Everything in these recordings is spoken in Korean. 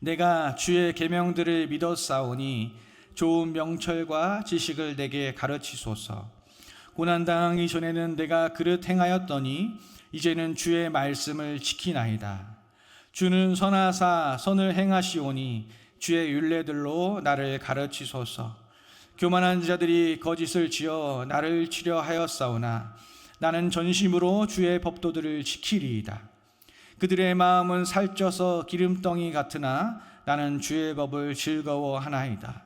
내가 주의 계명들을 믿었사오니 좋은 명철과 지식을 내게 가르치소서. 고난 당하기 전에는 내가 그릇 행하였더니 이제는 주의 말씀을 지키나이다. 주는 선하사 선을 행하시오니 주의 율례들로 나를 가르치소서. 교만한 자들이 거짓을 지어 나를 치려 하였사오나 나는 전심으로 주의 법도들을 지키리이다. 그들의 마음은 살쪄서 기름덩이 같으나 나는 주의 법을 즐거워하나이다.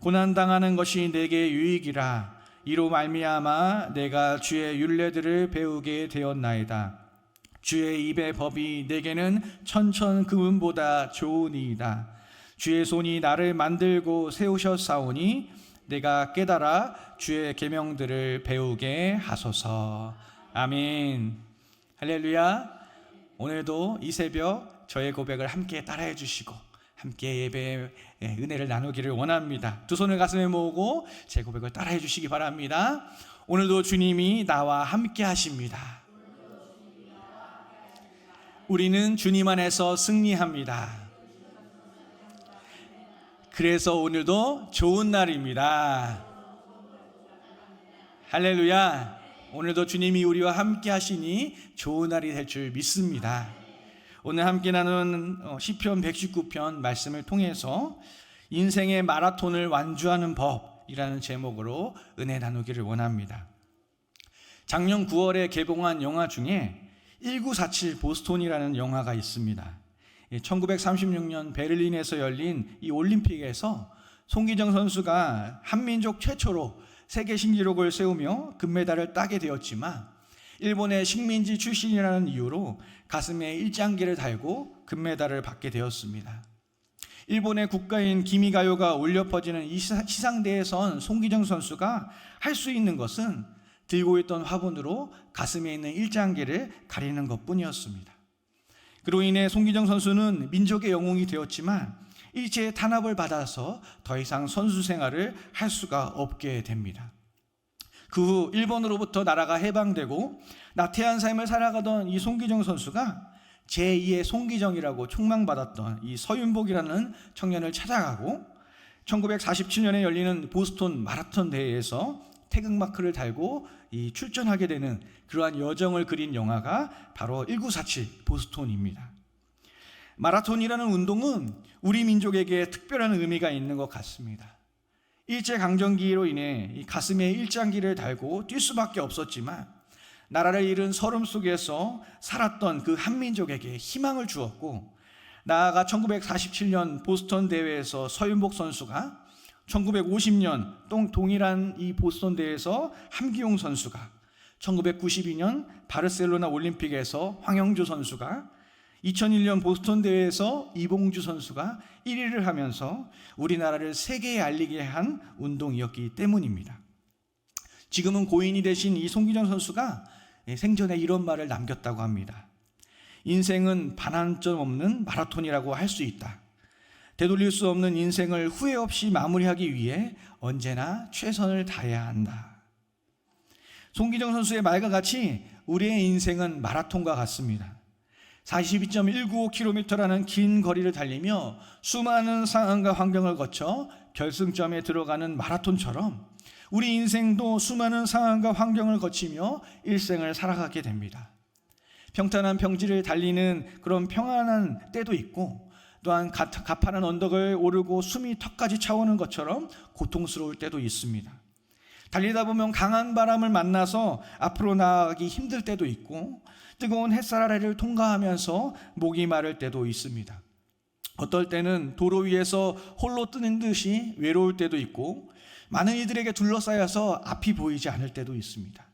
고난 당하는 것이 내게 유익이라 이로 말미암아 내가 주의 율례들을 배우게 되었나이다. 주의 입의 법이 내게는 천천 금은보다 좋으니이다. 주의 손이 나를 만들고 세우셨사오니 내가 깨달아 주의 계명들을 배우게 하소서. 아멘. 할렐루야. 오늘도 이 새벽 저의 고백을 함께 따라해 주시고 함께 예배의 은혜를 나누기를 원합니다. 두 손을 가슴에 모으고 제 고백을 따라해 주시기 바랍니다. 오늘도 주님이 나와 함께 하십니다. 우리는 주님 안에서 승리합니다. 그래서 오늘도 좋은 날입니다. 할렐루야. 오늘도 주님이 우리와 함께 하시니 좋은 날이 될 줄 믿습니다. 오늘 함께 나눈 어, 시편 119편 말씀을 통해서 인생의 마라톤을 완주하는 법이라는 제목으로 은혜 나누기를 원합니다. 작년 9월에 개봉한 영화 중에 1947 보스톤이라는 영화가 있습니다. 1936년 베를린에서 열린 이 올림픽에서 송기정 선수가 한민족 최초로 세계 신기록을 세우며 금메달을 따게 되었지만 일본의 식민지 출신이라는 이유로 가슴에 일장기를 달고 금메달을 받게 되었습니다. 일본의 국가인 기미가요가 울려 퍼지는 이 시상대에선 송기정 선수가 할 수 있는 것은 들고 있던 화분으로 가슴에 있는 일장기를 가리는 것 뿐이었습니다. 그로 인해 송기정 선수는 민족의 영웅이 되었지만 이제 탄압을 받아서 더 이상 선수 생활을 할 수가 없게 됩니다. 그 후 일본으로부터 나라가 해방되고 나태한 삶을 살아가던 이 송기정 선수가 제2의 송기정이라고 총망받았던 이 서윤복이라는 청년을 찾아가고 1947년에 열리는 보스톤 마라톤 대회에서 태극마크를 달고 이 출전하게 되는 그러한 여정을 그린 영화가 바로 1947 보스톤입니다. 마라톤이라는 운동은 우리 민족에게 특별한 의미가 있는 것 같습니다. 일제 강점기로 인해 이 가슴에 일장기를 달고 뛸 수밖에 없었지만 나라를 잃은 서름 속에서 살았던 그 한민족에게 희망을 주었고 나아가 1947년 보스턴 대회에서 서윤복 선수가 1950년 동 동일한 이 보스턴 대회에서 함기용 선수가 1992년 바르셀로나 올림픽에서 황영조 선수가 2001년 보스턴 대회에서 이봉주 선수가 1위를 하면서 우리나라를 세계에 알리게 한 운동이었기 때문입니다. 지금은 고인이 되신 이 송기정 선수가 생전에 이런 말을 남겼다고 합니다. 인생은 반환점 없는 마라톤이라고 할 수 있다. 되돌릴 수 없는 인생을 후회 없이 마무리하기 위해 언제나 최선을 다해야 한다. 송기정 선수의 말과 같이 우리의 인생은 마라톤과 같습니다. 42.195km라는 긴 거리를 달리며 수많은 상황과 환경을 거쳐 결승점에 들어가는 마라톤처럼 우리 인생도 수많은 상황과 환경을 거치며 일생을 살아가게 됩니다. 평탄한 평지를 달리는 그런 평안한 때도 있고 또한 가파른 언덕을 오르고 숨이 턱까지 차오는 것처럼 고통스러울 때도 있습니다. 달리다 보면 강한 바람을 만나서 앞으로 나아가기 힘들 때도 있고 뜨거운 햇살 아래를 통과하면서 목이 마를 때도 있습니다. 어떨 때는 도로 위에서 홀로 뜨는 듯이 외로울 때도 있고 많은 이들에게 둘러싸여서 앞이 보이지 않을 때도 있습니다.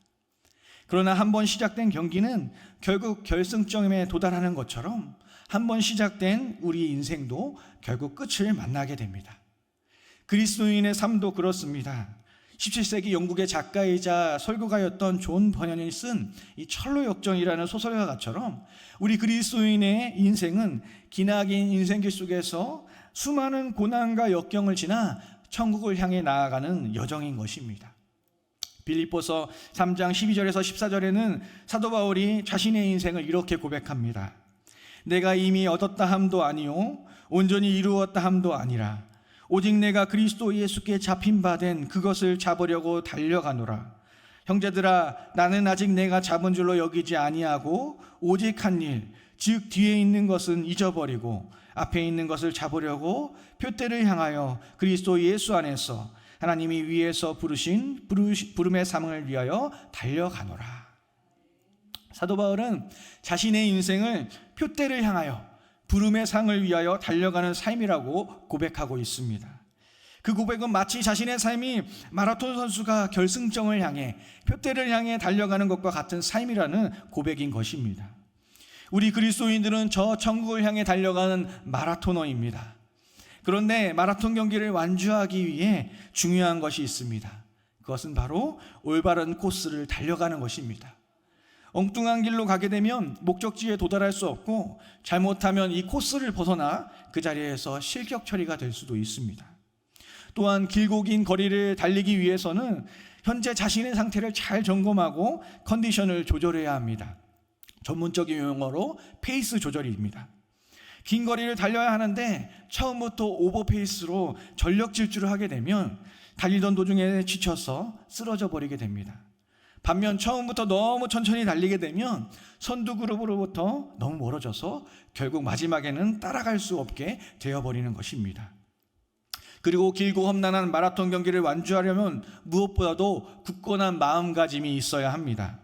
그러나 한 번 시작된 경기는 결국 결승점에 도달하는 것처럼 한 번 시작된 우리 인생도 결국 끝을 만나게 됩니다. 그리스도인의 삶도 그렇습니다. 17세기 영국의 작가이자 설교가였던 존 버년이 쓴 이 철로 역정이라는 소설가처럼 우리 그리스도인의 인생은 기나긴 인생길 속에서 수많은 고난과 역경을 지나 천국을 향해 나아가는 여정인 것입니다. 빌립보서 3장 12절에서 14절에는 사도 바울이 자신의 인생을 이렇게 고백합니다. 내가 이미 얻었다 함도 아니요 온전히 이루었다 함도 아니라 오직 내가 그리스도 예수께 잡힌 바 된 그것을 잡으려고 달려가노라. 형제들아 나는 아직 내가 잡은 줄로 여기지 아니하고 오직 한 일 즉 뒤에 있는 것은 잊어버리고 앞에 있는 것을 잡으려고 표대를 향하여 그리스도 예수 안에서 하나님이 위에서 부르신 부름의 삶을 위하여 달려가노라. 사도 바울은 자신의 인생을 표대를 향하여 부름의 상을 위하여 달려가는 삶이라고 고백하고 있습니다. 그 고백은 마치 자신의 삶이 마라톤 선수가 결승점을 향해 표대를 향해 달려가는 것과 같은 삶이라는 고백인 것입니다. 우리 그리스도인들은 저 천국을 향해 달려가는 마라토너입니다. 그런데 마라톤 경기를 완주하기 위해 중요한 것이 있습니다. 그것은 바로 올바른 코스를 달려가는 것입니다. 엉뚱한 길로 가게 되면 목적지에 도달할 수 없고 잘못하면 이 코스를 벗어나 그 자리에서 실격 처리가 될 수도 있습니다. 또한 길고 긴 거리를 달리기 위해서는 현재 자신의 상태를 잘 점검하고 컨디션을 조절해야 합니다. 전문적인 용어로 페이스 조절입니다. 긴 거리를 달려야 하는데 처음부터 오버페이스로 전력 질주를 하게 되면 달리던 도중에 지쳐서 쓰러져 버리게 됩니다. 반면 처음부터 너무 천천히 달리게 되면 선두 그룹으로부터 너무 멀어져서 결국 마지막에는 따라갈 수 없게 되어버리는 것입니다. 그리고 길고 험난한 마라톤 경기를 완주하려면 무엇보다도 굳건한 마음가짐이 있어야 합니다.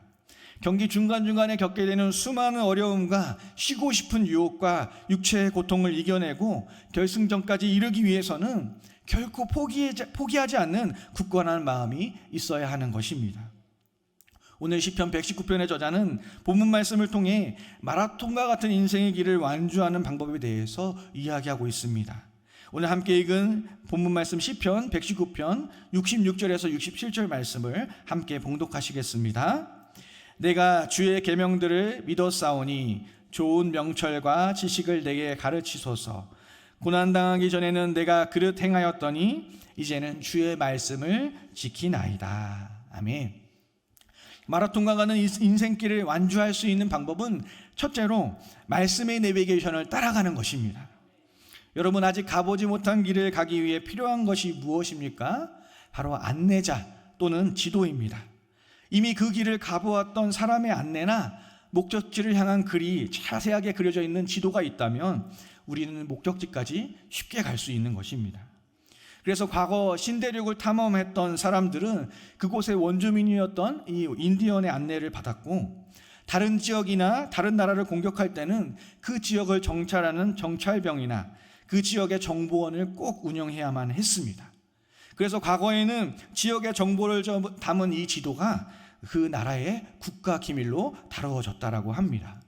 경기 중간중간에 겪게 되는 수많은 어려움과 쉬고 싶은 유혹과 육체의 고통을 이겨내고 결승전까지 이르기 위해서는 결코 포기하지, 않는 굳건한 마음이 있어야 하는 것입니다. 오늘 시편 119편의 저자는 본문 말씀을 통해 마라톤과 같은 인생의 길을 완주하는 방법에 대해서 이야기하고 있습니다. 오늘 함께 읽은 본문 말씀 시편 119편 66절에서 67절 말씀을 함께 봉독하시겠습니다. 내가 주의 계명들을 믿었사오니 좋은 명철과 지식을 내게 가르치소서. 고난 당하기 전에는 내가 그릇 행하였더니 이제는 주의 말씀을 지키나이다. 아멘. 마라톤과 가는 인생길을 완주할 수 있는 방법은 첫째로 말씀의 내비게이션을 따라가는 것입니다. 여러분 아직 가보지 못한 길을 가기 위해 필요한 것이 무엇입니까? 바로 안내자 또는 지도입니다. 이미 그 길을 가보았던 사람의 안내나 목적지를 향한 글이 자세하게 그려져 있는 지도가 있다면 우리는 목적지까지 쉽게 갈 수 있는 것입니다. 그래서 과거 신대륙을 탐험했던 사람들은 그곳의 원주민이었던 이 인디언의 안내를 받았고 다른 지역이나 다른 나라를 공격할 때는 그 지역을 정찰하는 정찰병이나 그 지역의 정보원을 꼭 운영해야만 했습니다. 그래서 과거에는 지역의 정보를 담은 이 지도가 그 나라의 국가 기밀로 다루어졌다라고 합니다.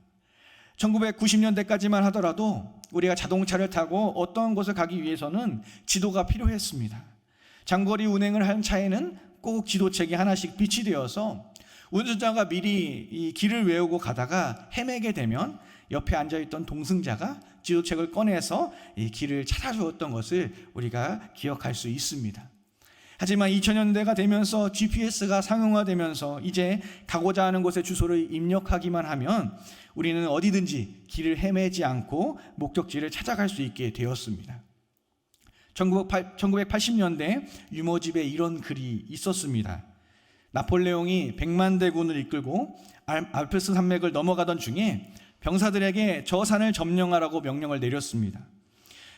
1990년대까지만 하더라도 우리가 자동차를 타고 어떤 곳을 가기 위해서는 지도가 필요했습니다. 장거리 운행을 한 차에는 꼭 지도책이 하나씩 비치되어서 운전자가 미리 이 길을 외우고 가다가 헤매게 되면 옆에 앉아있던 동승자가 지도책을 꺼내서 이 길을 찾아주었던 것을 우리가 기억할 수 있습니다. 하지만 2000년대가 되면서 GPS가 상용화되면서 이제 가고자 하는 곳의 주소를 입력하기만 하면 우리는 어디든지 길을 헤매지 않고 목적지를 찾아갈 수 있게 되었습니다. 1980년대 유모집에 이런 글이 있었습니다. 나폴레옹이 100만 대군을 이끌고 알프스 산맥을 넘어가던 중에 병사들에게 저 산을 점령하라고 명령을 내렸습니다.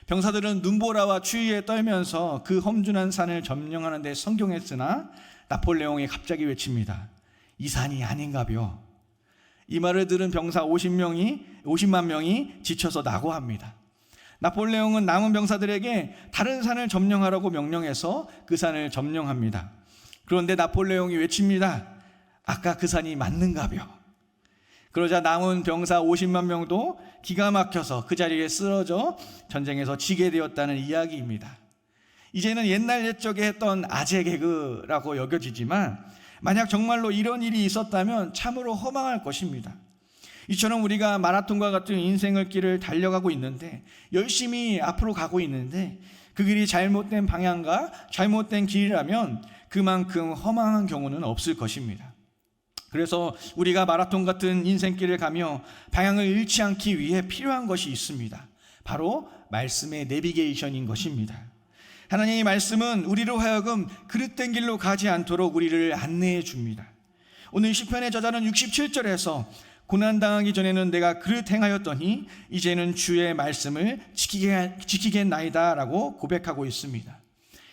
병사들은 눈보라와 추위에 떨면서 그 험준한 산을 점령하는 데 성경했으나 나폴레옹이 갑자기 외칩니다. 이 산이 아닌가벼. 이 말을 들은 병사 50명이 50만 명이 지쳐서 낙오합니다. 나폴레옹은 남은 병사들에게 다른 산을 점령하라고 명령해서 그 산을 점령합니다. 그런데 나폴레옹이 외칩니다. 아까 그 산이 맞는가벼. 그러자 남은 병사 50만 명도 기가 막혀서 그 자리에 쓰러져 전쟁에서 지게 되었다는 이야기입니다. 이제는 옛날 옛적에 했던 아재 개그라고 여겨지지만 만약 정말로 이런 일이 있었다면 참으로 허망할 것입니다. 이처럼 우리가 마라톤과 같은 인생을 길을 달려가고 있는데 열심히 앞으로 가고 있는데 그 길이 잘못된 방향과 잘못된 길이라면 그만큼 허망한 경우는 없을 것입니다. 그래서 우리가 마라톤 같은 인생길을 가며 방향을 잃지 않기 위해 필요한 것이 있습니다. 바로 말씀의 내비게이션인 것입니다. 하나님의 말씀은 우리로 하여금 그릇된 길로 가지 않도록 우리를 안내해 줍니다. 오늘 시편의 저자는 67절에서 고난 당하기 전에는 내가 그릇 행하였더니 이제는 주의 말씀을 지키게 지키겠나이다라고 고백하고 있습니다.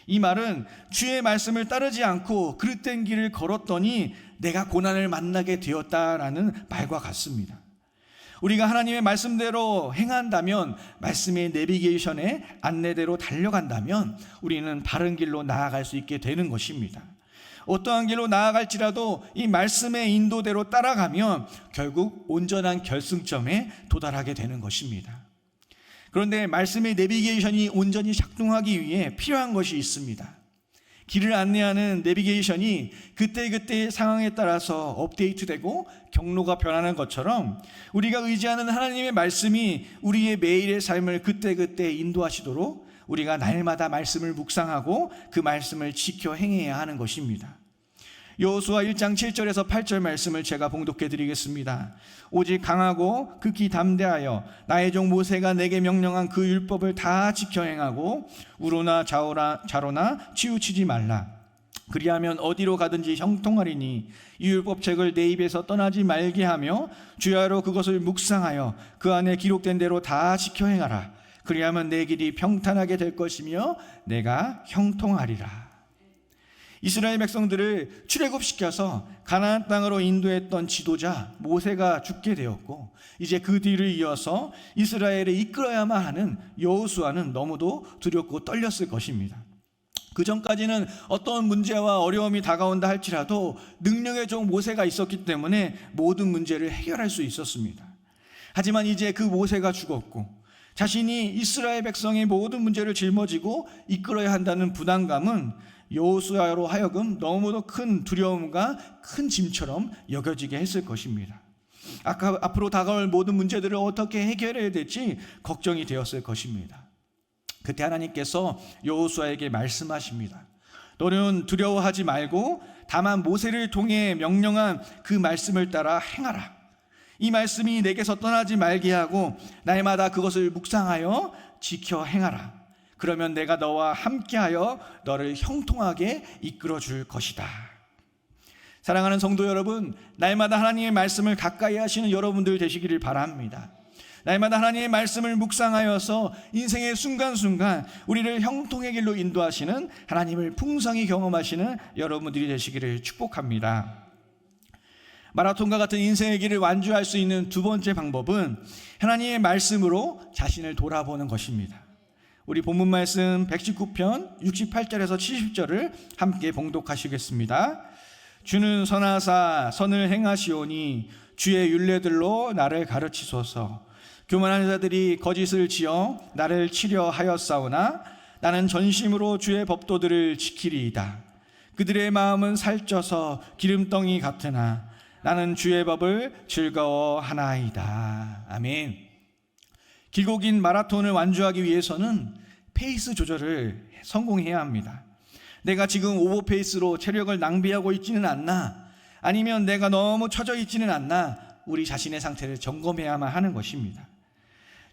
이 말은 주의 말씀을 따르지 않고 그릇된 길을 걸었더니 내가 고난을 만나게 되었다라는 말과 같습니다. 우리가 하나님의 말씀대로 행한다면 말씀의 내비게이션의 안내대로 달려간다면 우리는 바른 길로 나아갈 수 있게 되는 것입니다. 어떠한 길로 나아갈지라도 이 말씀의 인도대로 따라가면 결국 온전한 결승점에 도달하게 되는 것입니다. 그런데 말씀의 내비게이션이 온전히 작동하기 위해 필요한 것이 있습니다. 길을 안내하는 내비게이션이 그때그때의 상황에 따라서 업데이트되고 경로가 변하는 것처럼 우리가 의지하는 하나님의 말씀이 우리의 매일의 삶을 그때그때 인도하시도록 우리가 날마다 말씀을 묵상하고 그 말씀을 지켜 행해야 하는 것입니다. 여호수아 1장 7절에서 8절 말씀을 제가 봉독해 드리겠습니다. 오직 강하고 극히 담대하여 나의 종 모세가 내게 명령한 그 율법을 다 지켜 행하고 우로나 좌오나 좌로나 치우치지 말라. 그리하면 어디로 가든지 형통하리니 이 율법책을 내 입에서 떠나지 말게 하며 주야로 그것을 묵상하여 그 안에 기록된 대로 다 지켜 행하라. 그리하면 내 길이 평탄하게 될 것이며 내가 형통하리라. 이스라엘 백성들을 출애굽시켜서 가나안 땅으로 인도했던 지도자 모세가 죽게 되었고 이제 그 뒤를 이어서 이스라엘을 이끌어야만 하는 여호수아는 너무도 두렵고 떨렸을 것입니다. 그 전까지는 어떤 문제와 어려움이 다가온다 할지라도 능력의 종 모세가 있었기 때문에 모든 문제를 해결할 수 있었습니다. 하지만 이제 그 모세가 죽었고 자신이 이스라엘 백성의 모든 문제를 짊어지고 이끌어야 한다는 부담감은 여호수아로 하여금 너무도 큰 두려움과 큰 짐처럼 여겨지게 했을 것입니다. 아까 앞으로 다가올 모든 문제들을 어떻게 해결해야 될지 걱정이 되었을 것입니다. 그때 하나님께서 여호수아에게 말씀하십니다. 너는 두려워하지 말고 다만 모세를 통해 명령한 그 말씀을 따라 행하라. 이 말씀이 내게서 떠나지 말게 하고 날마다 그것을 묵상하여 지켜 행하라. 그러면 내가 너와 함께하여 너를 형통하게 이끌어 줄 것이다. 사랑하는 성도 여러분, 날마다 하나님의 말씀을 가까이 하시는 여러분들 되시기를 바랍니다. 날마다 하나님의 말씀을 묵상하여서 인생의 순간순간 우리를 형통의 길로 인도하시는 하나님을 풍성히 경험하시는 여러분들이 되시기를 축복합니다. 마라톤과 같은 인생의 길을 완주할 수 있는 두 번째 방법은 하나님의 말씀으로 자신을 돌아보는 것입니다. 우리 본문 말씀 119편 68절에서 70절을 함께 봉독하시겠습니다. 주는 선하사 선을 행하시오니 주의 윤례들로 나를 가르치소서. 교만한 자들이 거짓을 지어 나를 치려 하였사오나 나는 전심으로 주의 법도들을 지키리이다. 그들의 마음은 살쪄서 기름덩이 같으나 나는 주의 법을 즐거워하나이다. 아멘. 길고 긴 마라톤을 완주하기 위해서는 페이스 조절을 성공해야 합니다. 내가 지금 오버 페이스로 체력을 낭비하고 있지는 않나? 아니면 내가 너무 처져 있지는 않나? 우리 자신의 상태를 점검해야만 하는 것입니다.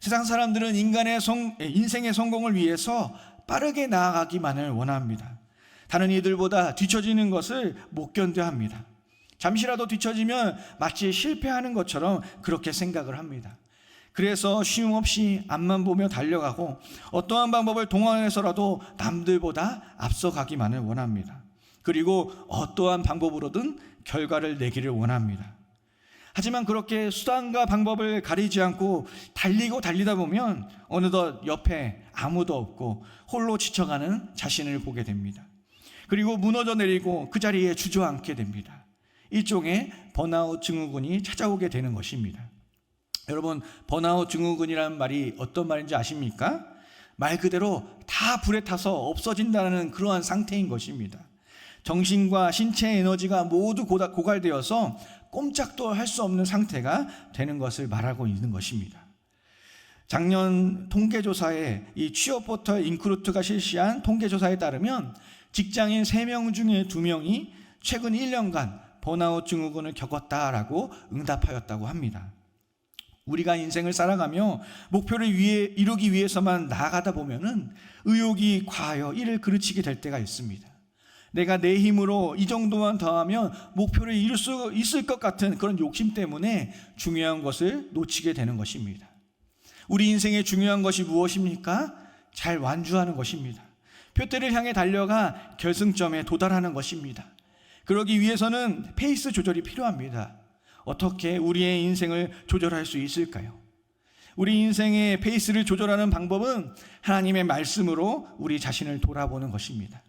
세상 사람들은 인간의 성, 인생의 성공을 위해서 빠르게 나아가기만을 원합니다. 다른 이들보다 뒤처지는 것을 못 견뎌 합니다. 잠시라도 뒤처지면 마치 실패하는 것처럼 그렇게 생각을 합니다. 그래서 쉼 없이 앞만 보며 달려가고 어떠한 방법을 동원해서라도 남들보다 앞서가기만을 원합니다. 그리고 어떠한 방법으로든 결과를 내기를 원합니다. 하지만 그렇게 수단과 방법을 가리지 않고 달리고 달리다 보면 어느덧 옆에 아무도 없고 홀로 지쳐가는 자신을 보게 됩니다. 그리고 무너져 내리고 그 자리에 주저앉게 됩니다. 일종의 번아웃 증후군이 찾아오게 되는 것입니다. 여러분 번아웃 증후군이라는 말이 어떤 말인지 아십니까? 말 그대로 다 불에 타서 없어진다는 그러한 상태인 것입니다. 정신과 신체 에너지가 모두 고갈되어서 꼼짝도 할 수 없는 상태가 되는 것을 말하고 있는 것입니다. 작년 통계조사에 이 취업 포털 인크루트가 실시한 통계조사에 따르면 직장인 3명 중에 2명이 최근 1년간 번아웃 증후군을 겪었다라고 응답하였다고 합니다. 우리가 인생을 살아가며 목표를 위해 이루기 위해서만 나아가다 보면은 의욕이 과하여 이를 그르치게 될 때가 있습니다. 내가 내 힘으로 이 정도만 더하면 목표를 이룰 수 있을 것 같은 그런 욕심 때문에 중요한 것을 놓치게 되는 것입니다. 우리 인생의 중요한 것이 무엇입니까? 잘 완주하는 것입니다. 표대를 향해 달려가 결승점에 도달하는 것입니다. 그러기 위해서는 페이스 조절이 필요합니다. 어떻게 우리의 인생을 조절할 수 있을까요? 우리 인생의 페이스를 조절하는 방법은 하나님의 말씀으로 우리 자신을 돌아보는 것입니다.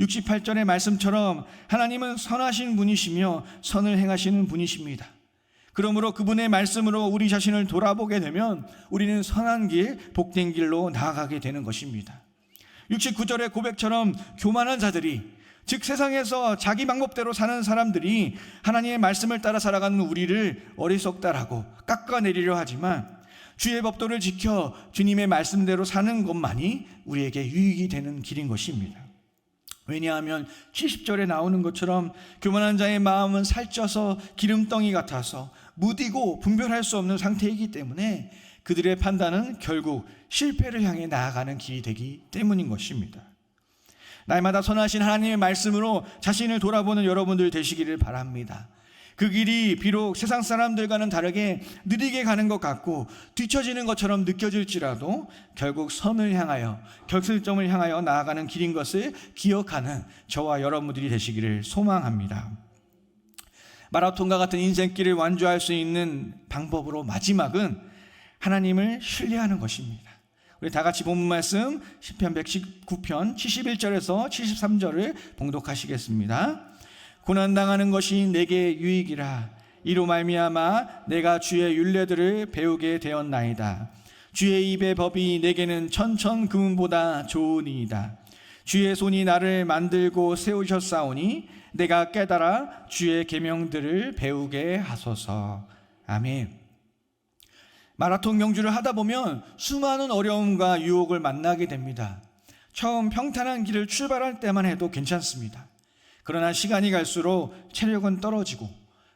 68절의 말씀처럼 하나님은 선하신 분이시며 선을 행하시는 분이십니다. 그러므로 그분의 말씀으로 우리 자신을 돌아보게 되면 우리는 선한 길, 복된 길로 나아가게 되는 것입니다. 69절의 고백처럼 교만한 자들이 즉 세상에서 자기 방법대로 사는 사람들이 하나님의 말씀을 따라 살아가는 우리를 어리석다라고 깎아내리려 하지만 주의 법도를 지켜 주님의 말씀대로 사는 것만이 우리에게 유익이 되는 길인 것입니다. 왜냐하면 70절에 나오는 것처럼 교만한 자의 마음은 살쪄서 기름덩이 같아서 무디고 분별할 수 없는 상태이기 때문에 그들의 판단은 결국 실패를 향해 나아가는 길이 되기 때문인 것입니다. 날마다 선하신 하나님의 말씀으로 자신을 돌아보는 여러분들 되시기를 바랍니다. 그 길이 비록 세상 사람들과는 다르게 느리게 가는 것 같고 뒤처지는 것처럼 느껴질지라도 결국 선을 향하여 결승점을 향하여 나아가는 길인 것을 기억하는 저와 여러분들이 되시기를 소망합니다. 마라톤과 같은 인생길을 완주할 수 있는 방법으로 마지막은 하나님을 신뢰하는 것입니다. 우리 다 같이 본문 말씀 10편 119편 71절에서 73절을 봉독하시겠습니다. 고난 당하는 것이 내게 유익이라 이로 말미암아 내가 주의 율례들을 배우게 되었나이다. 주의 입의 법이 내게는 천천 금보다 좋으니이다. 주의 손이 나를 만들고 세우셨사오니 내가 깨달아 주의 계명들을 배우게 하소서. 아멘. 마라톤 경주를 하다 보면 수많은 어려움과 유혹을 만나게 됩니다. 처음 평탄한 길을 출발할 때만 해도 괜찮습니다. 그러나 시간이 갈수록 체력은 떨어지고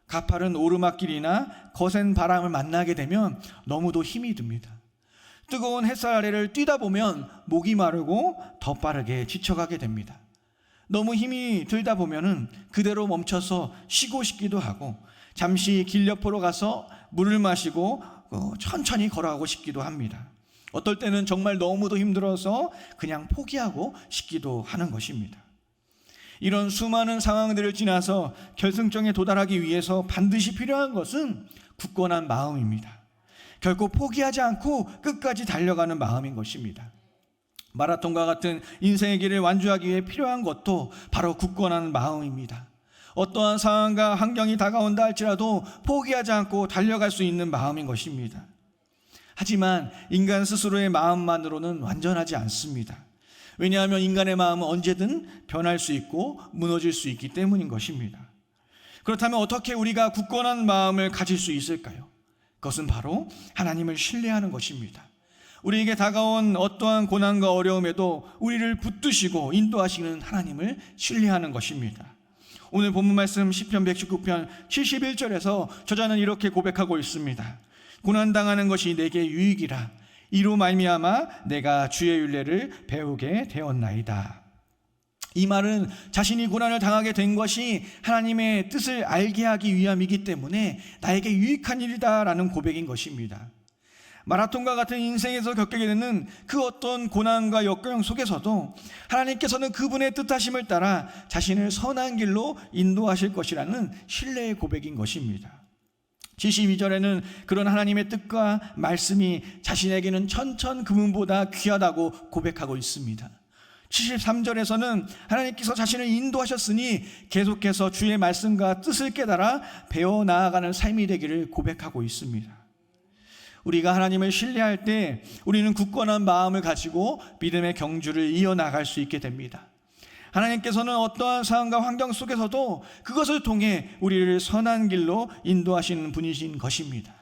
가파른 오르막길이나 거센 바람을 만나게 되면 너무도 힘이 듭니다. 뜨거운 햇살 아래를 뛰다 보면 목이 마르고 더 빠르게 지쳐가게 됩니다. 너무 힘이 들다 보면은 그대로 멈춰서 쉬고 싶기도 하고 잠시 길 옆으로 가서 물을 마시고 어, 천천히 걸어가고 싶기도 합니다. 어떨 때는 정말 너무도 힘들어서 그냥 포기하고 싶기도 하는 것입니다. 이런 수많은 상황들을 지나서 결승점에 도달하기 위해서 반드시 필요한 것은 굳건한 마음입니다. 결코 포기하지 않고 끝까지 달려가는 마음인 것입니다. 마라톤과 같은 인생의 길을 완주하기 위해 필요한 것도 바로 굳건한 마음입니다. 어떠한 상황과 환경이 다가온다 할지라도 포기하지 않고 달려갈 수 있는 마음인 것입니다. 하지만 인간 스스로의 마음만으로는 완전하지 않습니다. 왜냐하면 인간의 마음은 언제든 변할 수 있고 무너질 수 있기 때문인 것입니다. 그렇다면 어떻게 우리가 굳건한 마음을 가질 수 있을까요? 그것은 바로 하나님을 신뢰하는 것입니다. 우리에게 다가온 어떠한 고난과 어려움에도 우리를 붙드시고 인도하시는 하나님을 신뢰하는 것입니다. 오늘 본문 말씀 10편 119편 71절에서 저자는 이렇게 고백하고 있습니다. 고난 당하는 것이 내게 유익이라 이로 말미암아 내가 주의 윤례를 배우게 되었나이다. 이 말은 자신이 고난을 당하게 된 것이 하나님의 뜻을 알게 하기 위함이기 때문에 나에게 유익한 일이다라는 고백인 것입니다. 마라톤과 같은 인생에서 겪게 되는 그 어떤 고난과 역경 속에서도 하나님께서는 그분의 뜻하심을 따라 자신을 선한 길로 인도하실 것이라는 신뢰의 고백인 것입니다. 72절에는 그런 하나님의 뜻과 말씀이 자신에게는 천천 금은보다 귀하다고 고백하고 있습니다. 73절에서는 하나님께서 자신을 인도하셨으니 계속해서 주의 말씀과 뜻을 깨달아 배워 나아가는 삶이 되기를 고백하고 있습니다. 우리가 하나님을 신뢰할 때 우리는 굳건한 마음을 가지고 믿음의 경주를 이어나갈 수 있게 됩니다. 하나님께서는 어떠한 상황과 환경 속에서도 그것을 통해 우리를 선한 길로 인도하시는 분이신 것입니다.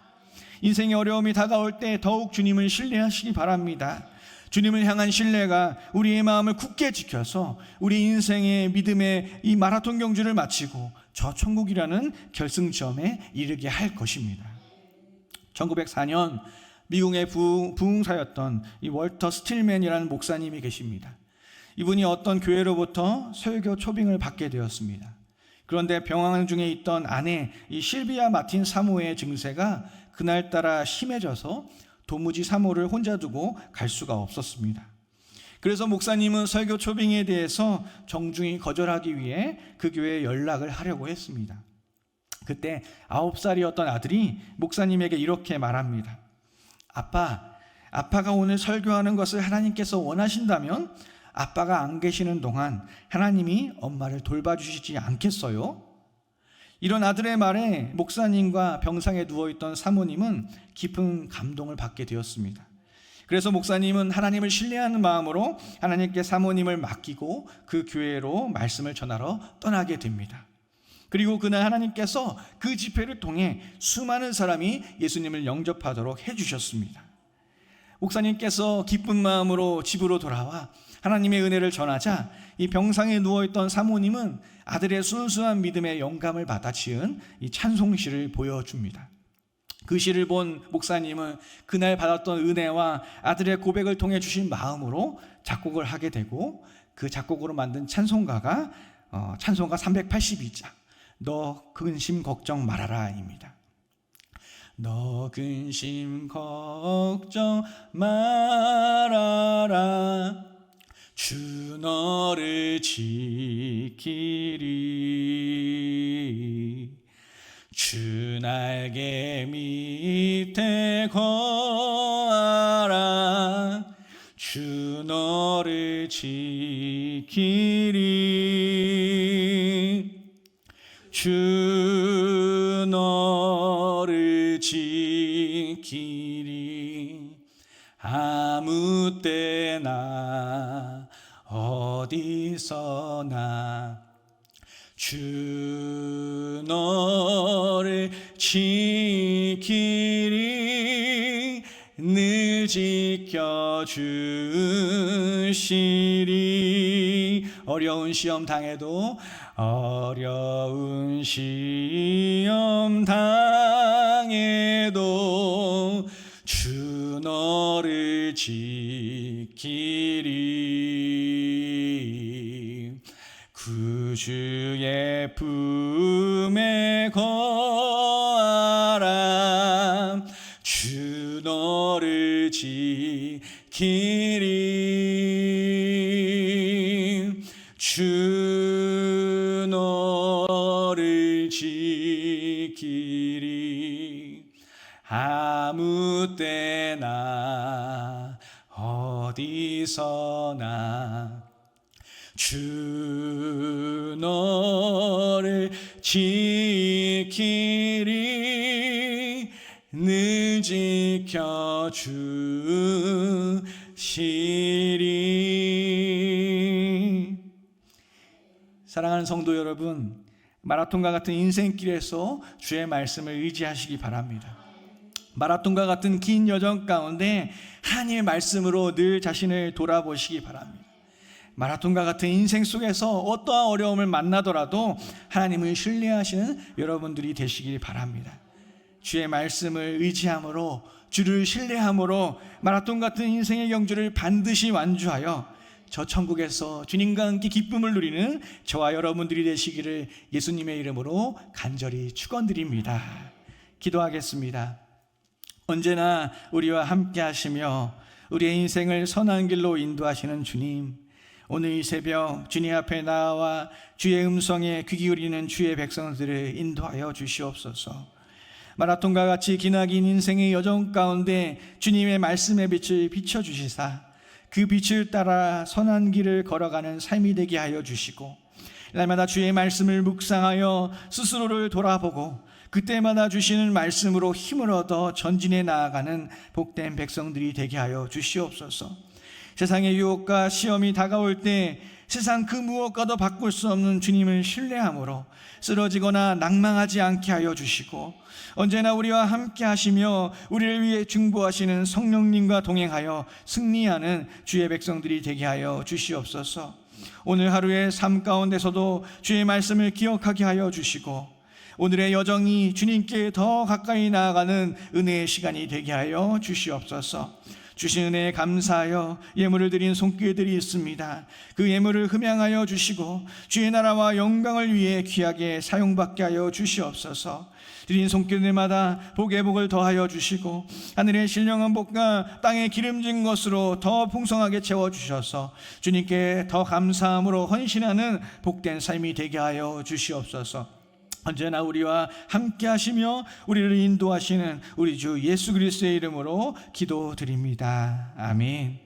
인생의 어려움이 다가올 때 더욱 주님을 신뢰하시기 바랍니다. 주님을 향한 신뢰가 우리의 마음을 굳게 지켜서 우리 인생의 믿음의 이 마라톤 경주를 마치고 저 천국이라는 결승점에 이르게 할 것입니다. 1904년 미국의 부, 부흥사였던 이 월터 스틸맨이라는 목사님이 계십니다. 이분이 어떤 교회로부터 설교 초빙을 받게 되었습니다. 그런데 병원 중에 있던 아내 이 실비아 마틴 사모의 증세가 그날따라 심해져서 도무지 사모를 혼자 두고 갈 수가 없었습니다. 그래서 목사님은 설교 초빙에 대해서 정중히 거절하기 위해 그 교회에 연락을 하려고 했습니다. 그때 아홉 살이었던 아들이 목사님에게 이렇게 말합니다. 아빠, 아빠가 오늘 설교하는 것을 하나님께서 원하신다면 아빠가 안 계시는 동안 하나님이 엄마를 돌봐주시지 않겠어요? 이런 아들의 말에 목사님과 병상에 누워있던 사모님은 깊은 감동을 받게 되었습니다. 그래서 목사님은 하나님을 신뢰하는 마음으로 하나님께 사모님을 맡기고 그 교회로 말씀을 전하러 떠나게 됩니다. 그리고 그날 하나님께서 그 집회를 통해 수많은 사람이 예수님을 영접하도록 해주셨습니다. 목사님께서 기쁜 마음으로 집으로 돌아와 하나님의 은혜를 전하자 이 병상에 누워있던 사모님은 아들의 순수한 믿음의 영감을 받아 지은 이 찬송시를 보여줍니다. 그 시를 본 목사님은 그날 받았던 은혜와 아들의 고백을 통해 주신 마음으로 작곡을 하게 되고 그 작곡으로 만든 찬송가가 어, 찬송가 382장 너 근심 걱정 말아라입니다. 너 근심 걱정 말아라. 주 너를 지키리. 주 날개 밑에 거하라. 주 너를 지키리 주 너를 지키리. 아무 때나 어디서나 주 너를 지키리. 늘 지켜주시리 어려운 시험 당해도 어려운 시험 당해도 주 너를 지키리. 구주의 품에 거하라. 주 너를 지키리 아무 때나 어디서나 주 너를 지키리 늘 지켜 주시리. 사랑하는 성도 여러분 마라톤과 같은 인생길에서 주의 말씀을 의지하시기 바랍니다 마라톤과 같은 긴 여정 가운데 하나님의 말씀으로 늘 자신을 돌아보시기 바랍니다 마라톤과 같은 인생 속에서 어떠한 어려움을 만나더라도 하나님을 신뢰하시는 여러분들이 되시길 바랍니다. 주의 말씀을 의지함으로 주를 신뢰함으로 마라톤 같은 인생의 경주를 반드시 완주하여 저 천국에서 주님과 함께 기쁨을 누리는 저와 여러분들이 되시기를 예수님의 이름으로 간절히 축원드립니다. 기도하겠습니다. 언제나 우리와 함께 하시며 우리의 인생을 선한 길로 인도하시는 주님 오늘 이 새벽 주님 앞에 나와 주의 음성에 귀 기울이는 주의 백성들을 인도하여 주시옵소서. 마라톤과 같이 기나긴 인생의 여정 가운데 주님의 말씀의 빛을 비춰 주시사 그 빛을 따라 선한 길을 걸어가는 삶이 되게 하여 주시고 날마다 주의 말씀을 묵상하여 스스로를 돌아보고 그때마다 주시는 말씀으로 힘을 얻어 전진해 나아가는 복된 백성들이 되게 하여 주시옵소서. 세상의 유혹과 시험이 다가올 때 세상 그 무엇과도 바꿀 수 없는 주님을 신뢰함으로 쓰러지거나 낭망하지 않게 하여 주시고 언제나 우리와 함께 하시며 우리를 위해 중보하시는 성령님과 동행하여 승리하는 주의 백성들이 되게 하여 주시옵소서. 오늘 하루의 삶 가운데서도 주의 말씀을 기억하게 하여 주시고 오늘의 여정이 주님께 더 가까이 나아가는 은혜의 시간이 되게 하여 주시옵소서. 주신 은혜에 감사하여 예물을 드린 손길들이 있습니다. 그 예물을 흠양하여 주시고 주의 나라와 영광을 위해 귀하게 사용받게 하여 주시옵소서. 드린 손길들마다 복의 복을 더하여 주시고 하늘의 신령한 복과 땅의 기름진 것으로 더 풍성하게 채워 주셔서 주님께 더 감사함으로 헌신하는 복된 삶이 되게 하여 주시옵소서. 언제나 우리와 함께 하시며 우리를 인도하시는 우리 주 예수 그리스도의 이름으로 기도드립니다. 아멘.